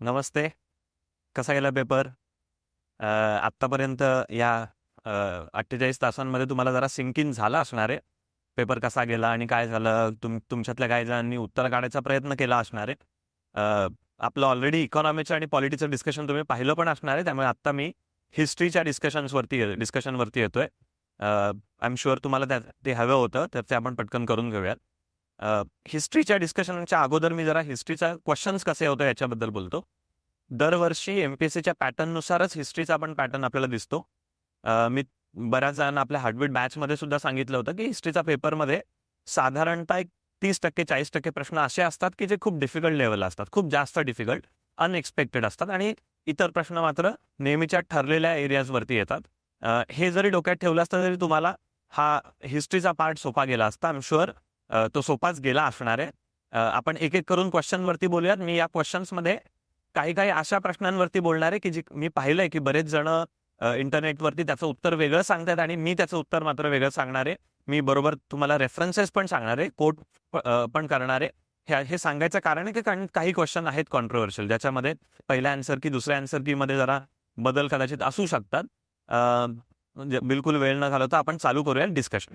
नमस्ते. कसा गेला पेपर? आत्तापर्यंत या अठ्ठेचाळीस तासांमध्ये तुम्हाला जरा सिंकिंग झाला असणार आहे? पेपर कसा गेला आणि काय झालं? तुम तुमच्यातल्या काही जणांनी उत्तर काढायचा प्रयत्न केला असणार आहे? आपलं ऑलरेडी इकॉनॉमीचं आणि पॉलिटिक्सचं डिस्कशन तुम्ही पाहिलं पण असणार आहे त्यामुळे आत्ता मी हिस्ट्रीच्या डिस्कशन्सवरती डिस्कशनवरती येतोय. आय एम शुअर तुम्हाला त्या ते हवं होतं तर ते आपण पटकन करून घेऊयात. हिस्ट्रीच्या डिस्कशनच्या अगोदर मी जरा हिस्ट्रीचा क्वेश्चन्स कसे होतो याच्याबद्दल बोलतो. दरवर्षी एम पी एस सीच्या पॅटर्ननुसारच हिस्ट्रीचा पण पॅटर्न आपल्याला दिसतो. मी बऱ्याच जणांना आपल्या हार्टबीट बॅचमध्ये सुद्धा सांगितलं होतं की हिस्ट्रीचा पेपरमध्ये साधारणतः एक तीस टक्के चाळीस टक्के प्रश्न असे असतात की जे खूप डिफिकल्ट लेवलला असतात खूप जास्त डिफिकल्ट अनएक्सपेक्टेड असतात आणि इतर प्रश्न मात्र नेहमीच्या ठरलेल्या एरियाजवरती येतात. हे जरी डोक्यात ठेवलं असतं तरी तुम्हाला हा हिस्ट्रीचा पार्ट सोपा गेला असता आय शुअर तो सोपाच गेला असणार. आहे आपण एक एक करून क्वेश्चनवरती बोलूयात. मी या क्वेश्चन्समध्ये काही काही अशा प्रश्नांवरती बोलणार आहे की जी मी पाहिलंय की बरेच जण इंटरनेटवरती त्याचं उत्तर वेगळं सांगतात आणि मी त्याचं उत्तर मात्र वेगळं सांगणार आहे. मी बरोबर तुम्हाला रेफरन्सेस पण सांगणार आहे. कोट पण करणार आहे. हे हे सांगायचं कारण आहे की कारण काही क्वेश्चन आहेत कॉन्ट्रोवर्शियल ज्याच्यामध्ये पहिल्या आन्सर की दुसऱ्या आन्सर की मध्ये जरा बदल कदाचित असू शकतात. म्हणजे बिलकुल वेळ न घालवता आपण चालू करूया डिस्कशन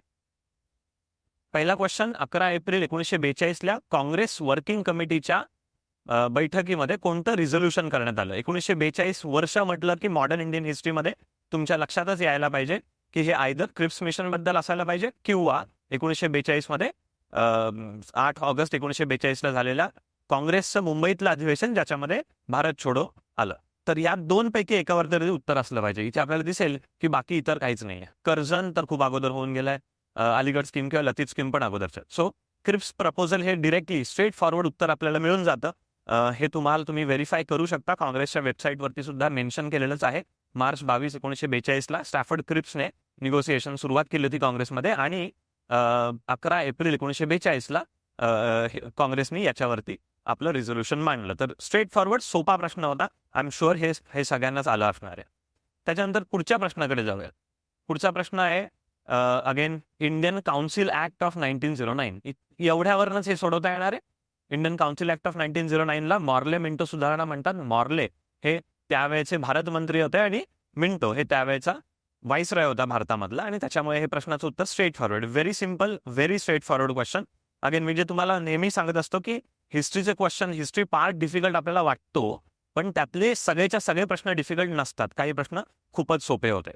पहिला क्वेश्चन अकरा एप्रिल एकोणीसशे बेचाळीसला काँग्रेस वर्किंग कमिटीच्या बैठकीमध्ये कोणतं रिझोल्युशन करण्यात आलं? एकोणीसशे बेचाळीस वर्ष म्हटलं की मॉडर्न इंडियन हिस्ट्रीमध्ये तुमच्या लक्षातच यायला पाहिजे की हे आयदर क्रिप्स मिशनबद्दल असायला पाहिजे किंवा एकोणीसशे बेचाळीसमध्ये आठ ऑगस्ट एकोणीसशे बेचाळीसला झालेल्या काँग्रेसचं मुंबईतलं अधिवेशन ज्याच्यामध्ये भारत छोडो आलं. तर या दोन पैकी एकावर तरी उत्तर असलं पाहिजे. इथे आपल्याला दिसेल की बाकी इतर काहीच नाहीये. कर्जन तर खूप अगोदर होऊन गेलाय. अलीगड स्कीम किंवा लतीत स्कीम पण अगोदरच्या सो क्रिप्स प्रपोजल हे डिरेक्टली स्ट्रेट फॉरवर्ड उत्तर आपल्याला मिळून जातं. हे तुम्हाला तुम्ही व्हेरीफाय करू शकता. काँग्रेसच्या वेबसाईटवरती सुद्धा मेन्शन केलेलंच आहे. मार्च बावीस एकोणीसशे बेचाळीसला स्टॅफर्ड क्रिप्सने निगोसिएशन सुरुवात केली होती काँग्रेसमध्ये आणि अकरा एप्रिल एकोणीसशे बेचाळीसला काँग्रेसने याच्यावरती आपलं रिझोल्युशन मांडलं. तर स्ट्रेट फॉरवर्ड सोपा प्रश्न होता. आय एम शुअर हे हे सगळ्यांनाच आलं असणार आहे. त्याच्यानंतर पुढच्या प्रश्नाकडे जाऊयात पुढचा प्रश्न आहे again Indian Council Act of nineteen zero nine एवढ्यावरनच हे सोडवता येणार आहे. Indian Council Act of nineteen zero नाईनला Morley Minto सुधारणा म्हणतात. मॉर्ले हे त्यावेळेचे भारत मंत्री होते आणि मिंटो हे त्यावेळेचा व्हाईसरॉय होता भारतामधला आणि त्याच्यामुळे हे प्रश्नाचं उत्तर straightforward very simple very straightforward question again मी जे तुम्हाला नेहमी सांगत असतो की हिस्ट्रीचे क्वेश्चन हिस्ट्री पार्ट डिफिकल्ट आपल्याला वाटतो पण त्यातले सगळेच्या सगळे प्रश्न डिफिकल्ट नसतात. काही प्रश्न खूपच सोपे होते.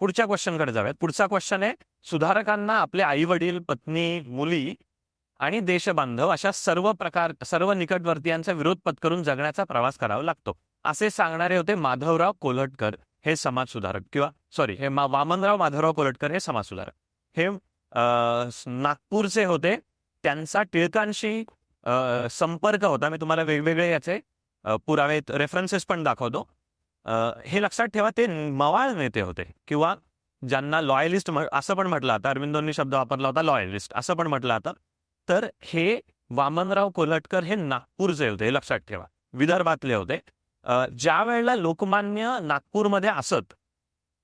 पुढच्या क्वेश्चनकडे जाऊयात. पुढचा क्वेश्चन आहे सुधारकांना आपले आई वडील पत्नी मुली आणि देशबांधव अशा सर्व प्रकार सर्व निकटवर्तीयांचा विरोध पत्करून जगण्याचा प्रवास करावा लागतो. असे सांगणारे होते माधवराव कोल्हटकर हे समाजसुधारक किंवा सॉरी हे मा वामनराव माधवराव कोल्हटकर हे समाजसुधारक. हे नागपूरचे होते. त्यांचा टिळकांशी संपर्क होता. मी तुम्हाला वेगवेगळे याचे पुरावे रेफरन्सेस पण दाखवतो. हे लक्षात ठेवा ते मवाळ नेते होते किंवा ज्यांना लॉयलिस्ट असं पण म्हटलं आता अरविंदोंनी शब्द वापरला होता लॉयलिस्ट असं पण म्हटलं आता. तर हे वामनराव कोल्हटकर हे नागपूरचे होते हे लक्षात ठेवा. विदर्भातले होते. ज्या वेळेला लोकमान्य नागपूरमध्ये असत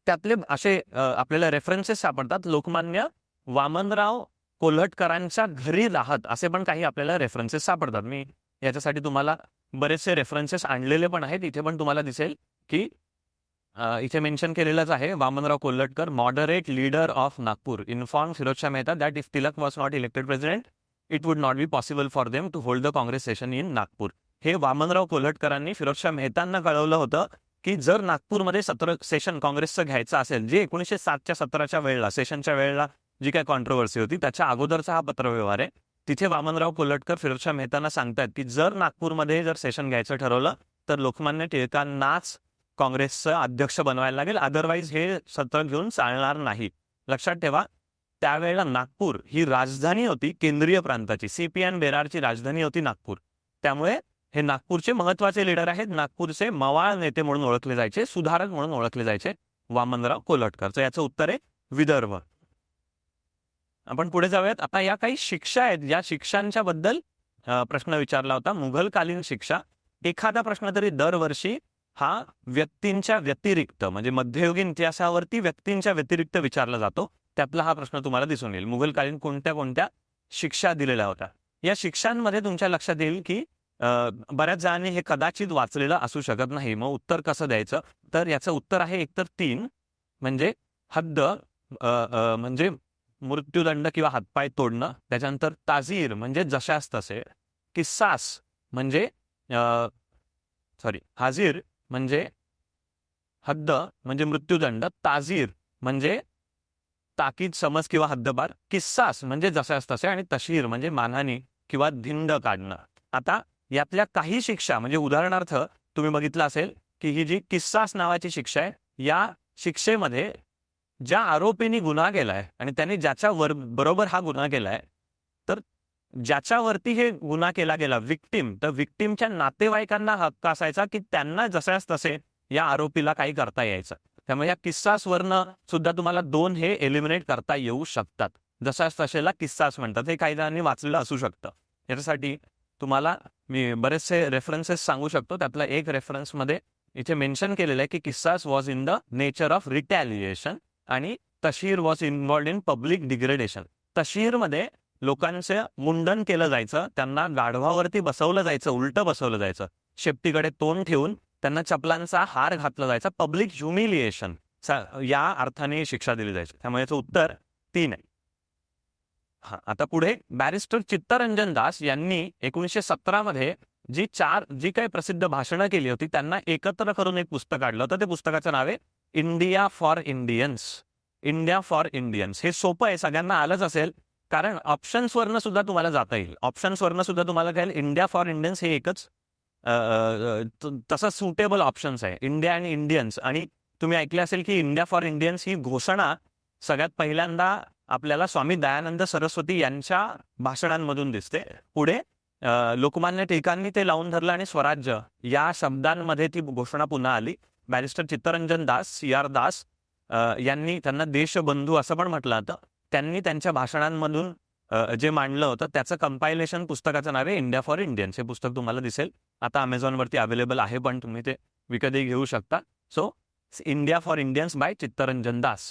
त्यातले असे आपल्याला रेफरन्सेस सापडतात. लोकमान्य वामनराव कोल्हटकरांच्या घरी राहत असे पण काही आपल्याला रेफरन्सेस सापडतात. मी याच्यासाठी तुम्हाला बरेचसे रेफरन्सेस आणलेले पण आहेत इथे पण तुम्हाला दिसेल. की इथे मेन्शन केलेलंच आहे Vamanrao Kolhatkar moderate leader of Nagpur. Inform Firozshah Mehta that if Tilak was not elected president it would not be possible for them to hold the Congress session in Nagpur हे वामनराव कोल्हटकरांनी फिरोजशाह मेहतांना कळवलं होतं की जर नागपूरमध्ये सत्र session काँग्रेसचं घ्यायचं असेल जे एकोणीसशे सातच्या सतराच्या वेळेला सेशनच्या वेळेला जी काय कॉन्ट्रोवर्सी होती त्याच्या अगोदरचा हा पत्रव्यवहार आहे. तिथे वामनराव कोल्हटकर फिरोजशाह मेहतांना सांगतात की जर नागपूरमध्ये जर सेशन घ्यायचं ठरवलं तर लोकमान्य टिळकांनाच काँग्रेसचं अध्यक्ष बनवायला लागेल. अदरवाईज हे सत्र घेऊन चालणार नाही. लक्षात ठेवा त्यावेळेला नागपूर ही राजधानी होती केंद्रीय प्रांताची. सीपीएन बेरारची राजधानी होती नागपूर. त्यामुळे हे नागपूरचे महत्त्वाचे लीडर आहेत. नागपूरचे मवाळ नेते म्हणून ओळखले जायचे सुधारक म्हणून ओळखले जायचे वामनराव कोलटकर. तर याचं उत्तर आहे विदर्भ. आपण पुढे जाऊयात. आता या काही शिक्षा आहेत. या शिक्षांच्या बद्दल प्रश्न विचारला होता. मुघलकालीन शिक्षा. एखादा प्रश्न तरी दरवर्षी हा व्यक्तींच्या व्यतिरिक्त म्हणजे मध्ययुगीन इतिहासावरती व्यक्तींच्या व्यतिरिक्त विचारला जातो. त्यातला हा प्रश्न तुम्हाला दिसून येईल. मुघलकालीन कोणत्या कोणत्या शिक्षा दिलेल्या होत्या? या शिक्षांमध्ये तुमच्या लक्षात येईल की बऱ्याच जणांनी हे कदाचित वाचलेलं असू शकत नाही. मग उत्तर कसं द्यायचं? तर याचं उत्तर आहे एकतर तीन म्हणजे हद्द म्हणजे मृत्यूदंड किंवा हातपाय तोडणं. त्याच्यानंतर ताजीर म्हणजे जशास तसे. किस्सास म्हणजे सॉरी हाजीर म्हणजे हद्द म्हणजे मृत्यूदंड ताजीर म्हणजे ताकीद समज किंवा हद्दबार किस्सास म्हणजे जशास तसे आणि तशीर म्हणजे मानहानी किंवा धिंड काढणं. आता यातल्या काही शिक्षा म्हणजे उदाहरणार्थ तुम्ही बघितलं असेल की ही जी किस्सास नावाची शिक्षा आहे या शिक्षेमध्ये ज्या आरोपींनी गुन्हा केलाय आणि त्यांनी ज्याच्या वर बरोबर हा गुन्हा केलाय ज्याच्यावरती हे गुन्हा केला गेला विक्टीम तर विक्टीमच्या नातेवाईकांना हक्क असायचा की त्यांना जशास तसे या आरोपीला काही करता यायचं. त्यामुळे या किस्सासवरनं सुद्धा तुम्हाला दोन हे एलिमिनेट करता येऊ शकतात. जसाच तसेला किस्सास म्हणतात. हे काही जणांनी वाचलेलं असू शकतं. याच्यासाठी तुम्हाला मी बरेचसे रेफरन्सेस सांगू शकतो. त्यातला एक रेफरन्समध्ये इथे मेन्शन केलेलं आहे की किस्सास was in the nature of retaliation आणि तशीर was involved in public degradation तशीरमध्ये लोकांचं मुंडन केलं जायचं त्यांना गाढवावरती बसवलं जायचं उलटं बसवलं जायचं. शेपटीकडे तोंड ठेवून त्यांना चपलांचा हार घातला जायचा पब्लिक ह्युमिलिएशन या अर्थाने शिक्षा दिली जायची. त्यामुळे याचं उत्तर तीन आहे. हा आता पुढे बॅरिस्टर चित्तरंजन दास यांनी एकोणीसशे सतरामध्ये जी चार जी काही प्रसिद्ध भाषणं केली होती त्यांना एकत्र करून एक पुस्तक काढलं होतं. ते पुस्तकाचं नाव आहे India for Indians. India for Indians. हे सोपं आहे सगळ्यांना आलंच असेल. कारण ऑप्शन्सवरनं सुद्धा तुम्हाला जाता येईल. ऑप्शन्सवरनं सुद्धा तुम्हाला कळेल. इंडिया फॉर इंडियन्स हे एकच तसं सुटेबल ऑप्शन्स आहे. इंडिया आणि इंडियन्स आणि तुम्ही ऐकले असेल की इंडिया फॉर इंडियन्स ही घोषणा सगळ्यात पहिल्यांदा आपल्याला स्वामी दयानंद सरस्वती यांच्या भाषणांमधून दिसते. पुढे लोकमान्य टिळकांनी ते लावून धरलं आणि स्वराज्य या शब्दांमध्ये ती घोषणा पुन्हा आली. Barrister Chittaranjan Das C R Das यांनी त्यांना देशबंधू असं पण म्हटलं होतं त्यांनी त्यांच्या भाषणांमधून जे मांडलं होतं त्याचं कंपायलेशन पुस्तकाचं नाव आहे इंडिया फॉर इंडियन्स हे पुस्तक तुम्हाला दिसेल. आता अमेझॉनवरती अवेलेबल आहे पण तुम्ही ते विकतही घेऊ शकता. So India for Indians by Chittaranjan Das.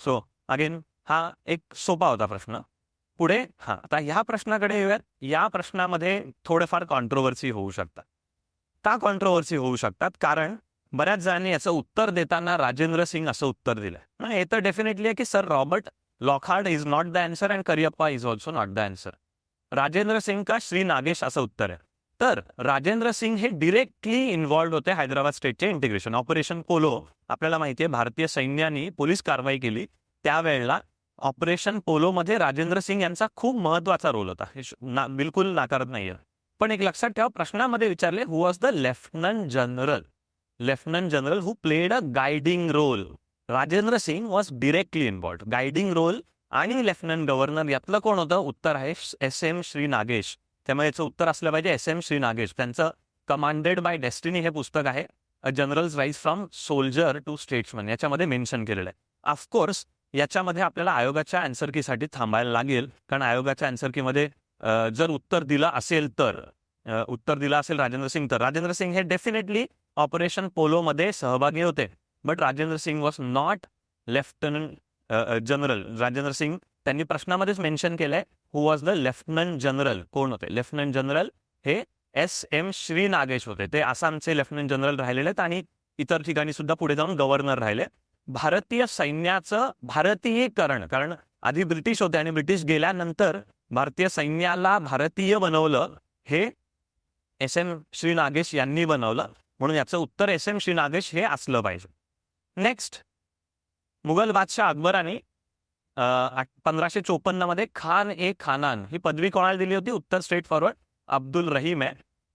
So again हा एक सोपा होता प्रश्न. पुढे हा आता ह्या प्रश्नाकडे येऊयात. या प्रश्नामध्ये थोडेफार कॉन्ट्रोवर्सी होऊ शकतात. का कॉन्ट्रोवर्सी होऊ शकतात? कारण बऱ्याच जणांनी याचं उत्तर देताना राजेंद्र सिंग असं उत्तर दिलंय. हे तर डेफिनेटली आहे की sir Robert Lockhart is not the answer and Cariappa is also not the answer Rajendra Singh का श्री नागेश असं उत्तर आहे. तर राजेंद्र सिंग हे डिरेक्टली इन्व्हॉल्ड होते हैदराबाद स्टेटचे इंटिग्रेशन ऑपरेशन पोलो आपल्याला माहिती आहे भारतीय सैन्याने पोलीस कारवाई केली. त्यावेळेला ऑपरेशन पोलोमध्ये राजेंद्र सिंग यांचा खूप महत्त्वाचा रोल होता. हे ना, बिलकुल नाकारत नाहीये. पण एक लक्षात ठेवा प्रश्नामध्ये विचारले who was the lieutenant general lieutenant general who played a guiding role Rajendra Singh was directly involved guiding role आणि लेफ्टनंट गव्हर्नर यातलं कोण होतं? उत्तर आहे एस एम श्री नागेश त्यामुळे याचं उत्तर असलं पाहिजे एस एम श्री नागेश त्यांचं कमांडेड बाय डेस्टिनी हे पुस्तक आहे. A general's rise from soldier to statesman याच्यामध्ये मेन्शन केलेलं आहे. ऑफकोर्स याच्यामध्ये आपल्याला आयोगाच्या आन्सर कीसाठी थांबायला लागेल. कारण आयोगाच्या आन्सर कीमध्ये जर उत्तर दिलं असेल तर उत्तर दिलं असेल राजेंद्र सिंग तर राजेंद्र सिंग हे डेफिनेटली ऑपरेशन पोलोमध्ये सहभागी होते. But Rajendra Singh was not lieutenant general Rajendra Singh त्यांनी प्रश्नामध्येच मेन्शन केलंय who was the lieutenant general कोण होते? लेफ्टनंट जनरल हे एस एम श्री नागेश होते. ते आसामचे लेफ्टनंट जनरल राहिलेले आहेत आणि इतर ठिकाणी सुद्धा पुढे जाऊन गव्हर्नर राहिले. भारतीय सैन्याचं भारतीयीकरण कारण आधी ब्रिटिश होते आणि ब्रिटिश गेल्यानंतर भारतीय सैन्याला भारतीय बनवलं हे एस एम श्री नागेश यांनी बनवलं. म्हणून याचं उत्तर एस एम श्री नागेश हे असलं पाहिजे. नेक्स्ट मुघल बादशाह अकबराने पंधराशे चोपन्नमध्ये खान ए खानान ही पदवी कोणाला दिली होती? उत्तर स्ट्रेट फॉरवर्ड अब्दुल रहीम आहे.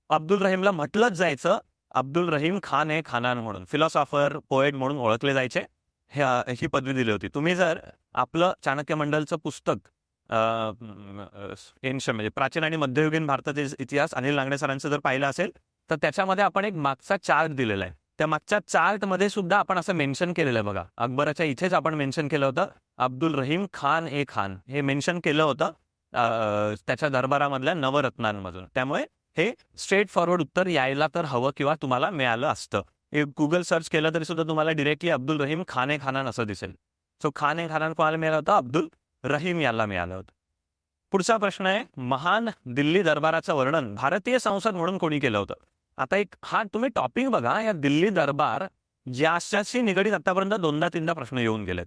अब्दुल रहीमला म्हटलंच जायचं अब्दुल रहीम खान ए खानान म्हणून. फिलॉसॉफर पोएट म्हणून ओळखले जायचे. ही पदवी दिली होती. तुम्ही जर आपलं चाणक्य मंडलचं पुस्तक एन्शन म्हणजे प्राचीन आणि मध्ययुगीन भारताचे इतिहास अनिल नांगडे सरांचं जर पाहिलं असेल तर त्याच्यामध्ये आपण एक मागचा चार्ट दिलेला आहे. त्या मागच्या चार्टमध्ये सुद्धा आपण असं मेन्शन केलेलं आहे बघा. अकबराच्या इथेच आपण मेन्शन केलं होतं. अब्दुल रहीम खान ए खान हे मेन्शन केलं होतं त्याच्या दरबारामधल्या नवरत्नांमधून. त्यामुळे हे स्ट्रेट फॉरवर्ड उत्तर यायला तर हवं किंवा तुम्हाला मिळालं असतं. हे गुगल सर्च केलं तरी सुद्धा तुम्हाला डिरेक्टली अब्दुल रहीम खान ए खानान असं दिसेल. सो खान ए खानान कोणाला मिळालं होतं? अब्दुल रहीम याला मिळालं होतं. पुढचा प्रश्न आहे महान दिल्ली दरबाराचं वर्णन भारतीय संसद म्हणून कोणी केलं होतं? आता एक हा तुम्ही टॉपिक बघा या दिल्ली दरबार ज्याच्याशी निगडीत आतापर्यंत दोनदा तीनदा प्रश्न येऊन गेलेत.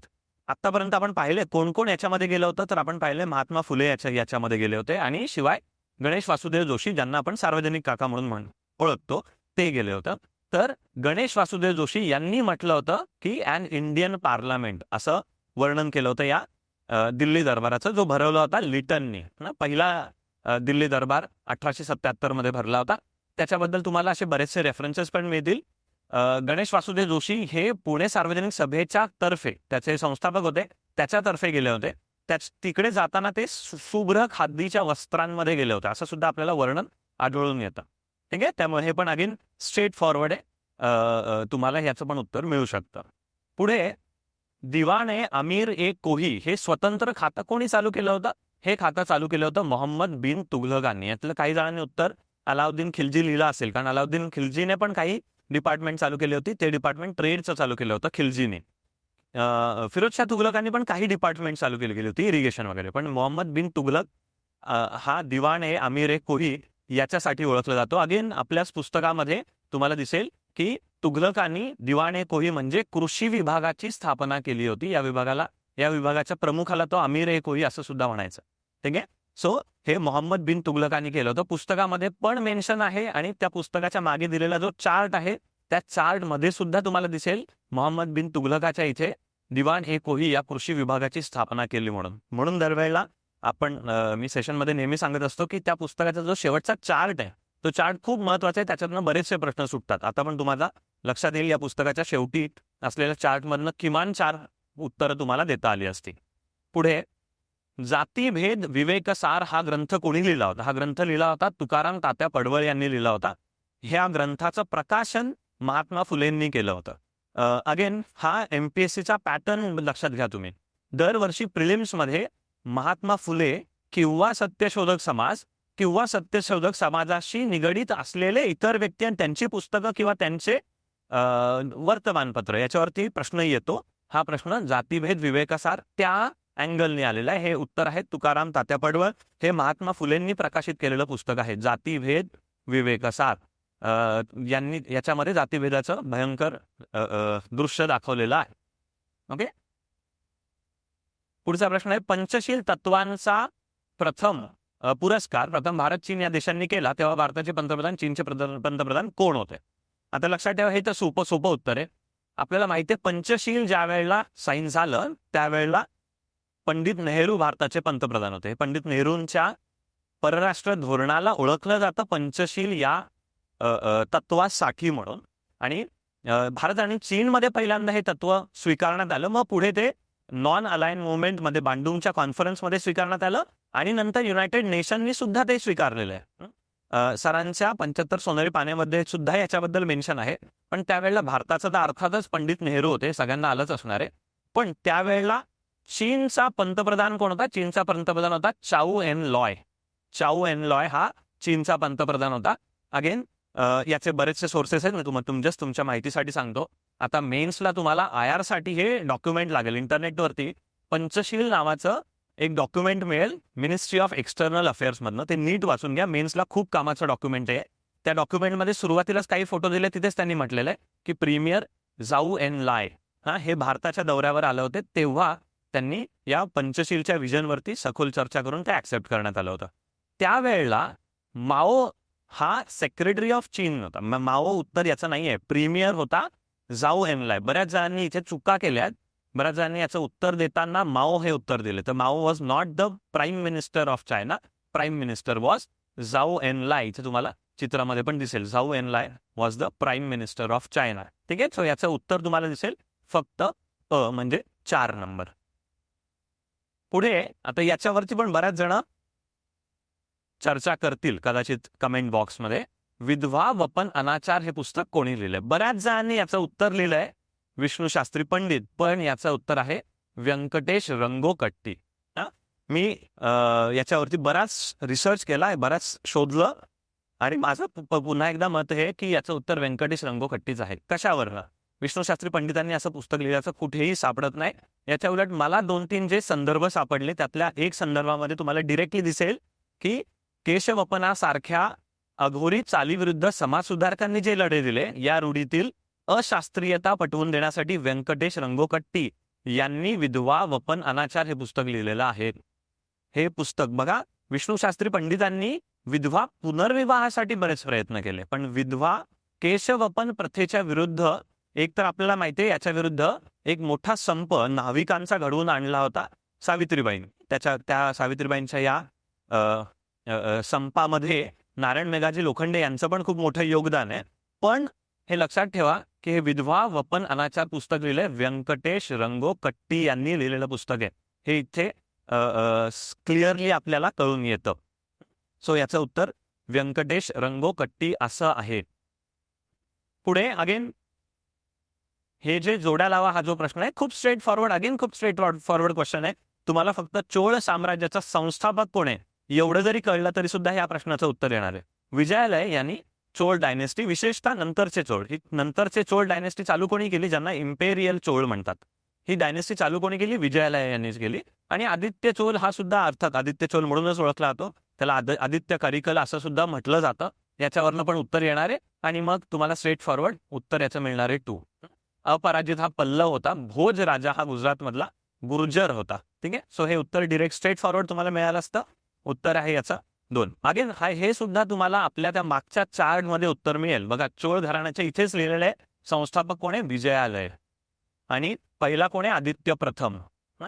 आतापर्यंत आपण पाहिले कोण कोण याच्यामध्ये गेलं होतं तर आपण पाहिले महात्मा फुले याच्या याच्यामध्ये गेले होते आणि शिवाय गणेश वासुदेव जोशी ज्यांना आपण सार्वजनिक काका म्हणून म्हण ओळखतो ते गेले होतं. तर गणेश वासुदेव जोशी यांनी म्हटलं होतं की अन इंडियन पार्लमेंट असं वर्णन केलं होतं या दिल्ली दरबाराचा जो भरवला होता लिटननी. ना पहिला दिल्ली दरबार अठराशे सत्याहत्तरमध्ये भरला होता. त्याच्याबद्दल तुम्हाला असे बरेचसे रेफरन्सेस पण मिळतील. गणेश वासुदेव जोशी हे पुणे सार्वजनिक सभेच्या तर्फे त्याचे संस्थापक होते त्याच्यातर्फे गेले होते. त्याच तिकडे जाताना ते शुभ्र खादीच्या वस्त्रांमध्ये गेले होते. असं सुद्धा आपल्याला वर्णन आढळून येतं. ठीक आहे? त्यामुळे हे पण अगेन स्ट्रेट फॉरवर्ड आहे तुम्हाला ह्याचं पण उत्तर मिळू शकतं. पुढे दिवाणे अमीर ए कोही हे स्वतंत्र खातं कोणी चालू केलं होतं? हे खातं चालू केलं होतं मोहम्मद बिन तुघलकांनी. यातलं काही जणांनी उत्तर अलाउद्दीन खिलजी लिहिलं असेल. कारण अलाउद्दीन खिलजीने पण काही डिपार्टमेंट चालू केली होती. ते डिपार्टमेंट ट्रेडचं चालू केलं होतं खिलजीने. फिरोजशाह तुगलकांनी पण काही डिपार्टमेंट चालू केली गेली होती इरिगेशन वगैरे. पण मोहम्मद बिन तुघलक हा दिवाण ए आमिर ए कोही याच्यासाठी ओळखला जातो. अगेन आपल्याच पुस्तकामध्ये तुम्हाला दिसेल की तुघलकांनी दिवाण ए कोही म्हणजे कृषी विभागाची स्थापना केली होती. या विभागाला या विभागाच्या प्रमुखाला तो अमीर ए कोही असं सुद्धा म्हणायचं. ठीक आहे? सो हे मोहम्मद बिन तुघलकांनी केलं होतं. पुस्तकामध्ये पण मेन्शन आहे आणि त्या पुस्तकाच्या मागे दिलेला जो चार्ट आहे त्या चार्टमध्ये सुद्धा तुम्हाला दिसेल मोहम्मद बिन तुघलकाच्या इथे दिवाण हे कोही या कृषी विभागाची स्थापना केली म्हणून. म्हणून दरवेळेला आपण मी सेशनमध्ये नेहमी सांगत असतो की त्या पुस्तकाचा जो शेवटचा चार्ट आहे तो चार्ट खूप महत्त्वाचा आहे. त्याच्यातनं बरेचसे प्रश्न सुटतात. आता पण तुम्हाला लक्षात येईल या पुस्तकाच्या शेवटी असलेल्या चार्टमधनं किमान चार उत्तरं तुम्हाला देता आली असती. पुढे जातीभेद विवेकसार हा ग्रंथ कोणी लिहिला होता? हा ग्रंथ लिहिला होता तुकाराम तात्या पडवळ यांनी लिहिला होता. ह्या ग्रंथाचं प्रकाशन महात्मा फुलेंनी केलं होतं. अगेन हा एमपीएससीचा पॅटर्न लक्षात घ्या तुम्ही. दरवर्षी प्रिलिम्समध्ये महात्मा फुले किंवा सत्यशोधक समाज किंवा सत्यशोधक समाजाशी निगडीत असलेले इतर व्यक्ती आणि त्यांची पुस्तकं किंवा त्यांचे वर्तमानपत्र याच्यावरती प्रश्न येतो. हा प्रश्न जातीभेद विवेकासार त्या अँगलने आलेलं आहे. हे उत्तर आहे तुकाराम तात्या पडवळ हे महात्मा फुलेंनी प्रकाशित केलेलं पुस्तक आहे. जातीभेद विवेकसार. यांनी याच्यामध्ये जातीभेदाचं भयंकर दृश्य दाखवलेलं आहे. ओके? पुढचा प्रश्न आहे. पंचशील तत्वांचा प्रथम पुरस्कार प्रथम भारत चीन या देशांनी केला. तेव्हा भारताचे पंतप्रधान चीनचे पंतप्रधान कोण होते? आता लक्षात ठेवा हे तर सोपं सोपं उत्तर आहे. आपल्याला माहिती आहे पंचशील ज्या वेळेला साईन झालं त्यावेळेला पंडित नेहरू भारताचे पंतप्रधान होते. पंडित नेहरूंच्या परराष्ट्र धोरणाला ओळखलं जातं पंचशील या तत्वासाठी म्हणून. आणि भारत आणि चीनमध्ये पहिल्यांदा हे तत्व स्वीकारण्यात आलं. मग पुढे ते नॉन अलायन मुवमेंटमध्ये बांडुंगच्या कॉन्फरन्समध्ये स्वीकारण्यात आलं. आणि नंतर युनायटेड नेशननी सुद्धा ते स्वीकारलेलं आहे. सरांच्या पंच्याहत्तर सोनेरी पाण्यामध्ये सुद्धा याच्याबद्दल मेन्शन आहे. पण त्यावेळेला भारताचा तर अर्थातच पंडित नेहरू होते. सगळ्यांना आलंच असणार आहे. पण त्यावेळेला चीनचा पंतप्रधान कोण होता? चीनचा पंतप्रधान होता चाऊ एन लॉय. चाऊ एन लॉय हा चीनचा पंतप्रधान होता. अगेन याचे बरेचसे सोर्सेस आहेत. मी तुम्हाला तुमच्याच तुमच्या माहितीसाठी सांगतो. आता मेन्सला तुम्हाला आय आरसाठी हे डॉक्युमेंट लागेल इंटरनेटवरती पंचशील नावाचं एक डॉक्युमेंट मिळेल मिनिस्ट्री ऑफ एक्सटर्नल अफेअर्समधनं ते नीट वाचून घ्या. मेन्सला खूप कामाचं डॉक्युमेंट आहे. त्या डॉक्युमेंटमध्ये सुरुवातीलाच काही फोटो दिले तिथेच त्यांनी म्हटलेलं आहे की प्रीमियर जाऊ एन लाय हा हे भारताच्या दौऱ्यावर आले होते. तेव्हा त्यांनी या पंचशीलच्या विजनवरती सखोल चर्चा करून ते ऍक्सेप्ट करण्यात आलं होतं. त्यावेळेला माओ हा सेक्रेटरी ऑफ चीन होता. माओ उत्तर याचं नाहीये. प्रीमियर होता जाऊ एनलाय बऱ्याच जणांनी इथे चुका केल्यात. बऱ्याच जणांनी याचं उत्तर देताना माओ हे उत्तर दिले. तर Mao was not the prime minister of China prime minister was Zhou Enlai इथे तुम्हाला चित्रामध्ये पण दिसेल. Zhou Enlai was the prime minister of China ठीक आहे? सो याचं उत्तर तुम्हाला दिसेल. फक्त अ म्हणजे चार नंबर पुढे आता याच्यावरती पण बऱ्याच जण चर्चा करतील कदाचित कमेंट बॉक्समध्ये विधवा वपन अनाचार हे पुस्तक कोणी लिहिलंय? बऱ्याच जणांनी याचं उत्तर लिहिलंय विष्णू शास्त्री पंडित पण याचं उत्तर आहे व्यंकटेश रंगोकट्टी. मी याच्यावरती बराच रिसर्च केलाय बराच शोधलं आणि माझं प- पुन्हा एकदा मत आहे की याचं उत्तर व्यंकटेश रंगोकट्टीच आहे. कशावर विष्णूशास्त्री पंडितांनी असं पुस्तक लिहिल्याचं कुठेही सापडत नाही. याच्या उलट मला दोन तीन जे संदर्भ सापडले त्यातल्या एक संदर्भामध्ये तुम्हाला डिरेक्टली दिसेल की केशवपनासारख्या अघोरी चालीविरुद्ध समाजसुधारकांनी जे लढे दिले या रूढीतील अशास्त्रीयता पटवून देण्यासाठी व्यंकटेश रंगोकट्टी यांनी विधवा वपन अनाचार हे पुस्तक लिहिलेलं आहे. हे पुस्तक बघा विष्णूशास्त्री पंडितांनी विधवा पुनर्विवाहासाठी बरेच प्रयत्न केले पण विधवा केशवपन प्रथेच्या विरुद्ध एक तर आपल्याला माहितीये याच्या विरुद्ध एक मोठा संप नाविकांचा घडवून आणला होता सावित्रीबाईंनी त्याच्या त्या सावित्रीबाईंच्या या संपामध्ये नारायण मेघाजी लोखंडे यांचं पण खूप मोठं योगदान आहे. पण हे लक्षात ठेवा की हे विधवा वपन अनाचार पुस्तक लिहिलंय व्यंकटेश रंगो कट्टी यांनी लिहिलेलं पुस्तक आहे. हे इथे क्लिअरली आपल्याला कळून येतं. सो याचं उत्तर व्यंकटेश रंगो कट्टी असं आहे. पुढे अगेन हे जे जोड्या लावा हा जो प्रश्न आहे खूप स्ट्रेट फॉरवर्ड अगेन खूप स्ट्रेट फॉरवर्ड क्वेश्चन आहे. तुम्हाला फक्त चोळ साम्राज्याचा संस्थापक कोण आहे? एवढं जरी कळलं तरी सुद्धा या प्रश्नाचं उत्तर येणार आहे. विजयालय यांनी चोळ डायनेस्टी विशेषतः नंतरचे चोळ. ही नंतरचे चोळ डायनेस्टी चालू कोणी केली? ज्यांना इम्पेरियल चोळ म्हणतात. ही डायनेस्टी चालू कोणी केली? विजयालय यांनीच केली. आणि आदित्य चोल हा सुद्धा अर्थात आदित्य चोल म्हणूनच ओळखला जातो. त्याला आद- आदित्य करिकल असं सुद्धा म्हटलं जातं. याच्यावरनं पण उत्तर येणार आहे. आणि मग तुम्हाला स्ट्रेट फॉरवर्ड उत्तर याचं मिळणार आहे टू अपराजित हा पल्लव होता. भोज राजा हा गुजरातमधला गुर्जर होता. ठीक आहे? सो हे उत्तर डिरेक्ट स्ट्रेट फॉरवर्ड तुम्हाला मिळालं असतं. उत्तर आहे याचं दोन. अगेन हा हे सुद्धा तुम्हाला आपल्या त्या मागच्या चार्टमध्ये उत्तर मिळेल. बघा चोळ घराण्याच्या इथेच लिहिलेलं आहे. संस्थापक कोण आहे? विजयालय. आणि पहिला कोण आहे? आदित्य प्रथम.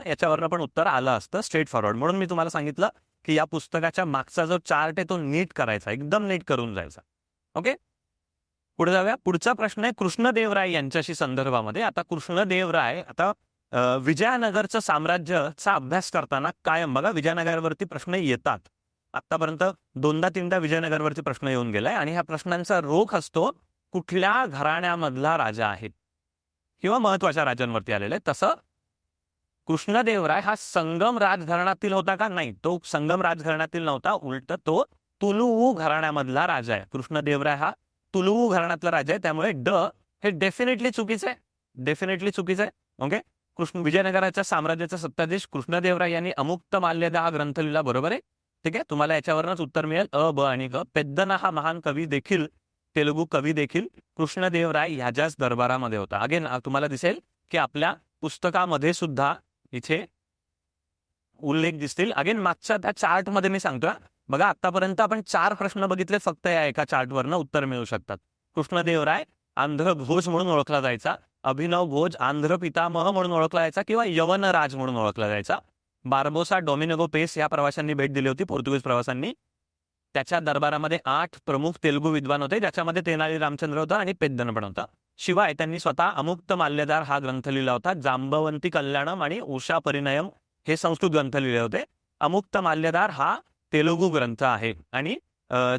याच्यावरनं पण उत्तर आलं असतं स्ट्रेट फॉरवर्ड म्हणून मी तुम्हाला सांगितलं की या पुस्तकाच्या मागचा जो चार्ट आहे तो नीट करायचा एकदम नीट करून जायचा. ओके पुढे जाऊया पुढचा प्रश्न आहे कृष्णदेवराय यांच्याशी संदर्भामध्ये. आता कृष्णदेवराय आता विजयानगरचं साम्राज्यचा साम्राज्याचा अभ्यास करताना कायम बघा विजयनगरवरती प्रश्न येतात. आतापर्यंत दोनदा तीनदा विजयनगरवरती प्रश्न येऊन गेलाय आणि ह्या प्रश्नांचा रोख असतो कुठल्या घराण्यामधला राजा आहे. किंवा महत्त्वाच्या राजांवरती आलेला आहे. तसं कृष्णदेवराय हा संगम राजघराण्यातील होता का? नाही. तो संगम राजघराण्यातील नव्हता. उलट तो तुलुवू घराण्यामधला राजा आहे. कृष्णदेवराय हा तुलुवू घराण्यातला राजा आहे त्यामुळे ड हे डेफिनेटली चुकीचं आहे. डेफिनेटली चुकीचं आहे. ओके कृष्ण विजयनगराच्या साम्राज्याचा सत्ताधीश कृष्णदेवराय यांनी अमुक्त माल्यदा हा ग्रंथ लिहिला बरोबर आहे. ठीक आहे? तुम्हाला याच्यावरच उत्तर मिळेल अ ब आणि ग. पेद्दना हा महान कवी देखील तेलुगू कवी देखील कृष्णदेवराय ह्याच्याच दरबारामध्ये होता. अगेन तुम्हाला दिसेल की आपल्या पुस्तकामध्ये सुद्धा इथे उल्लेख दिसतील. अगेन मागच्या त्या चार्टमध्ये मी सांगतोय बघा आतापर्यंत आपण चार प्रश्न बघितले फक्त या एका चार्टवरनं. उत्तर मिळू शकतात. कृष्णदेवराय आंध्र घोष म्हणून ओळखला जायचा अभिनव भोज आंध्र पितामह म्हणून ओळखला जायचा किंवा यवनराज म्हणून ओळखला जायचा. बार्बोसा डोमिनगो पेस या प्रवाशांनी भेट दिली होती पोर्तुगीज प्रवासांनी. त्याच्या दरबारामध्ये आठ प्रमुख तेलुगू विद्वान होते ज्याच्यामध्ये तेनाली रामचंद्र होता आणि पेद्दन पण होता. शिवाय त्यांनी स्वतः अमुक्त माल्यदार हा ग्रंथ लिहिला होता जांबवंती कल्याणम आणि उषा परिणयम हे संस्कृत ग्रंथ लिहिले होते. अमुक्त माल्यदार हा तेलुगू ग्रंथ आहे. आणि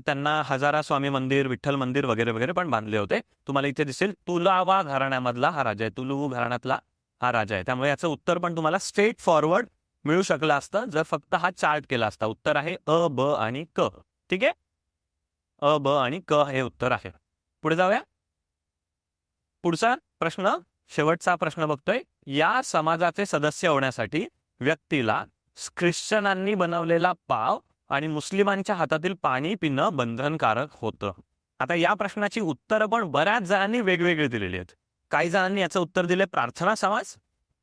त्यांना हजारा स्वामी मंदिर विठ्ठल मंदिर वगैरे वगैरे पण बांधले होते. तुम्हाला इथे दिसेल तुलावा घराण्यामधला हा राजा आहे. तुलुगू घराण्यातला हा राजा आहे. त्यामुळे याचं उत्तर पण तुम्हाला स्ट्रेट फॉरवर्ड मिळू शकलं असतं. जर फक्त हा चार्ट केला असता उत्तर आहे अ ब आणि क. ठीक आहे? अ ब आणि क हे उत्तर आहे. पुढे जाऊया. पुढचा प्रश्न शेवटचा प्रश्न बघतोय. या समाजाचे सदस्य होण्यासाठी व्यक्तीला ख्रिश्चनांनी बनवलेला पाव आणि मुस्लिमांच्या हातातील पाणी पिणं बंधनकारक होतं. आता या प्रश्नाची उत्तरं पण बऱ्याच जणांनी वेगवेगळी दिलेली आहेत. काही जणांनी याचं उत्तर दिले प्रार्थना समाज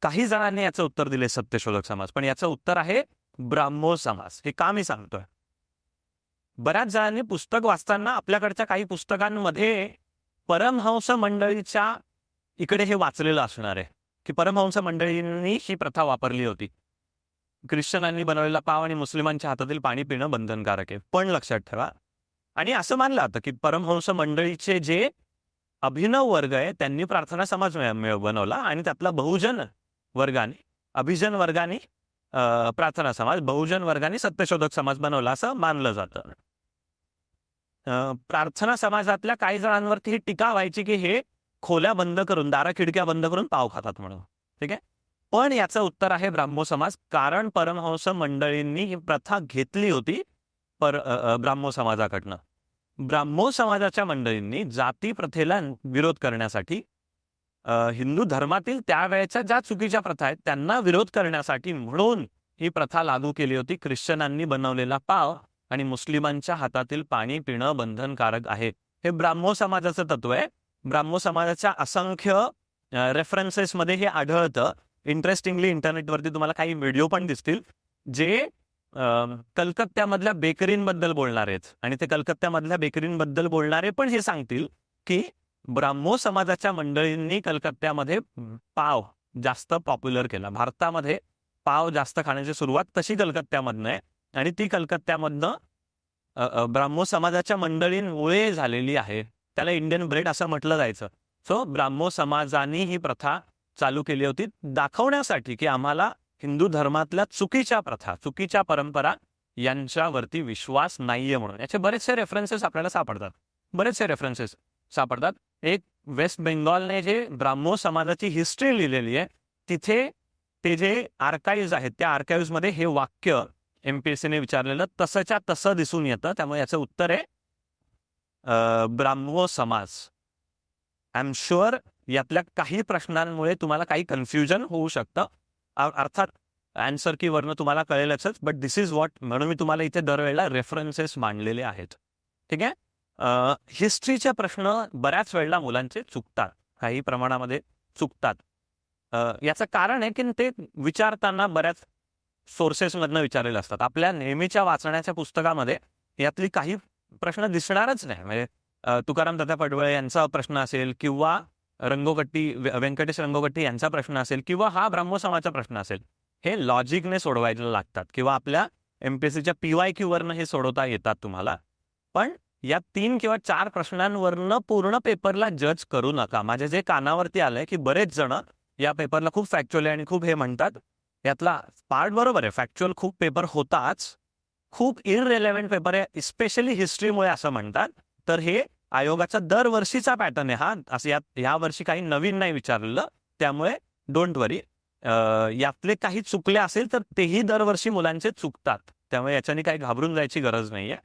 काही जणांनी याचं उत्तर दिले सत्यशोधक समाज. पण याचं उत्तर आहे ब्राह्मो समाज. हे का मी सांगतोय? बऱ्याच जणांनी पुस्तक वाचताना आपल्याकडच्या काही पुस्तकांमध्ये परमहंस मंडळीच्या इकडे हे वाचलेलं असणार आहे. की परमहंस मंडळींनी ही प्रथा वापरली होती. ख्रिश्चनांनी बनवलेला पाव आणि मुस्लिमांच्या हातातील पाणी पिणं बंधनकारक आहे. पण लक्षात ठेवा आणि असं मानलं जातं की परमहंस मंडळीचे जे अभिनव वर्ग आहे त्यांनी प्रार्थना समाज बनवला आणि त्यातला बहुजन वर्गाने अभिजन वर्गाने प्रार्थना समाज बहुजन वर्गाने सत्यशोधक समाज बनवला असं मानलं जातं. प्रार्थना समाजातल्या काही जणांवरती ही टीका व्हायची की हे खोल्या बंद करून दारा खिडक्या बंद करून पाव खातात म्हणून. ठीक आहे? पण याचं उत्तर आहे ब्राह्मो समाज कारण परमहंस मंडळींनी ही प्रथा घेतली होती पर ब्राह्मो समाजाकडनं. ब्राह्मो समाजाच्या मंडळींनी जाती प्रथेला विरोध करण्यासाठी हिंदू धर्मातील त्यावेळेच्या ज्या चुकीच्या प्रथा आहेत त्यांना विरोध करण्यासाठी म्हणून ही प्रथा लागू केली होती. ख्रिश्चनांनी बनवलेला पाव आणि मुस्लिमांच्या हातातील पाणी पिणं बंधनकारक आहे. हे ब्राह्मो समाजाचं तत्व आहे. ब्राह्मो समाजाच्या असंख्य रेफरन्सेसमध्ये हे आढळतं. इंटरेस्टिंगली इंटरनेटवरती तुम्हाला काही व्हिडिओ पण दिसतील जे कलकत्त्यामधल्या बेकरींबद्दल बोलणार आहेत. आणि ते कलकत्त्यामधल्या बेकरींबद्दल बोलणारे पण हे सांगतील की ब्राह्मो समाजाच्या मंडळींनी कलकत्त्यामध्ये पाव जास्त पॉप्युलर केला. भारतामध्ये पाव जास्त खाण्याची सुरुवात तशी कलकत्त्यामधनं आहे. आणि ती कलकत्त्यामधनं ब्राह्मो समाजाच्या मंडळींमुळे झालेली आहे. त्याला इंडियन ब्रेड असं म्हटलं जायचं. सो ब्राह्मो समाजाने ही प्रथा चालू केली होती दाखवण्यासाठी की आम्हाला हिंदू धर्मातल्या चुकीच्या प्रथा चुकीच्या परंपरा यांच्यावरती विश्वास नाहीये म्हणून. याचे बरेचसे रेफरन्सेस आपल्याला सापडतात. बरेचसे रेफरन्सेस सापडतात. एक वेस्ट बेंगॉलने जे ब्राह्मो समाजाची हिस्ट्री लिहिलेली आहे तिथे ते जे आर्काईव्ज आहेत त्या आर्काईव्हमध्ये हे वाक्य एमपीएससीने विचारलेलं तसंच्या तसं दिसून येतं. त्यामुळे याचं उत्तर आहे ब्राह्मो समाज. आय एम शुअर यातल्या काही प्रश्नांमुळे तुम्हाला काही कन्फ्युजन होऊ शकतं. अर्थात अँसर की वरनं तुम्हाला कळेलच बट दिस इज वॉट म्हणून मी तुम्हाला इथे दरवेळेला रेफरन्सेस मांडलेले आहेत. ठीक आहे? हिस्ट्रीचे प्रश्न बऱ्याच वेळेला मुलांचे चुकतात. काही प्रमाणामध्ये चुकतात. याचं कारण आहे की ते विचारताना बऱ्याच सोर्सेसमधनं विचारलेले असतात. आपल्या नेहमीच्या वाचण्याच्या पुस्तकामध्ये यातली काही प्रश्न दिसणारच नाही. म्हणजे तुकाराम दादा पडवळे यांचा प्रश्न असेल किंवा रंगोगट्टी व्यंकटेश रंगोगट्टी यांचा प्रश्न असेल किंवा हा ब्रह्मसमाजाचा प्रश्न असेल हे लॉजिकने सोडवायला लागतात किंवा आपल्या एमपीएससीच्या पीवाय क्यू वरनं हे सोडवता येतात तुम्हाला. पण या तीन किंवा चार प्रश्नांवरनं पूर्ण पेपरला जज करू नका. माझ्या जे कानावरती आलंय की बरेच जण या पेपरला खूप फॅक्च्युअल आहे आणि खूप हे म्हणतात. यातला पार्ट बरोबर आहे. फॅक्च्युअल खूप पेपर होताच. खूप इनरेलेव्हंट पेपर आहे स्पेशली हिस्ट्रीमुळे असं म्हणतात. तर हे आयोगाचा दरवर्षीचा पॅटर्न आहे हा. असं यात या वर्षी काही नवीन नाही विचारलेलं त्यामुळे डोंट वरी यातले काही चुकले असेल तर तेही दरवर्षी मुलांचे चुकतात. त्यामुळे याच्याने काही घाबरून जायची गरज नाहीये.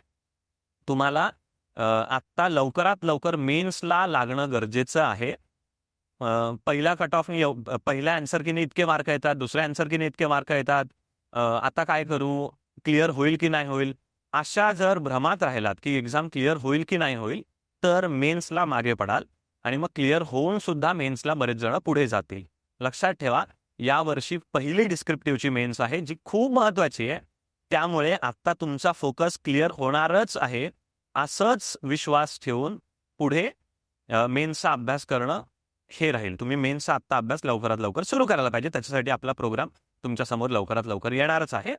तुम्हाला आत्ता लवकरात लवकर मेन्सला लागणं गरजेचं आहे. पहिला पहिल्या कट ऑफ पहिल्या आन्सरकीने इतके मार्क येतात दुसऱ्या आन्सरकीने इतके मार्क येतात. आता काय करू? क्लिअर होईल की नाही होईल? अशा जर भ्रमात राहिलात की एक्झाम क्लिअर होईल की नाही होईल तर मेन्सला मागे पडाल आणि मग क्लिअर होऊन सुद्धा मेन्सला बरेच जण पुढे जातील. लक्षात ठेवा यावर्षी पहिली डिस्क्रिप्टिव्हची मेन्स आहे जी खूप महत्वाची आहे. त्यामुळे आत्ता तुमचा फोकस क्लिअर होणारच आहे. असंच विश्वास ठेवून पुढे मेन्सचा अभ्यास करणं हे राहील. तुम्ही मेन्सचा आत्ता अभ्यास लवकरात लवकर सुरू करायला पाहिजे. त्याच्यासाठी आपला प्रोग्राम तुमच्यासमोर लवकरात लवकर येणारच आहे.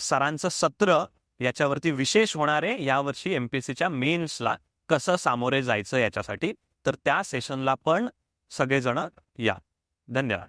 सरांचं सत्र याच्यावरती विशेष होणार आहे. यावर्षी एमपीएससीच्या मेन्सला कसं सामोरे जायचं याच्यासाठी तर त्या सेशनला पण सगळेजण या. धन्यवाद.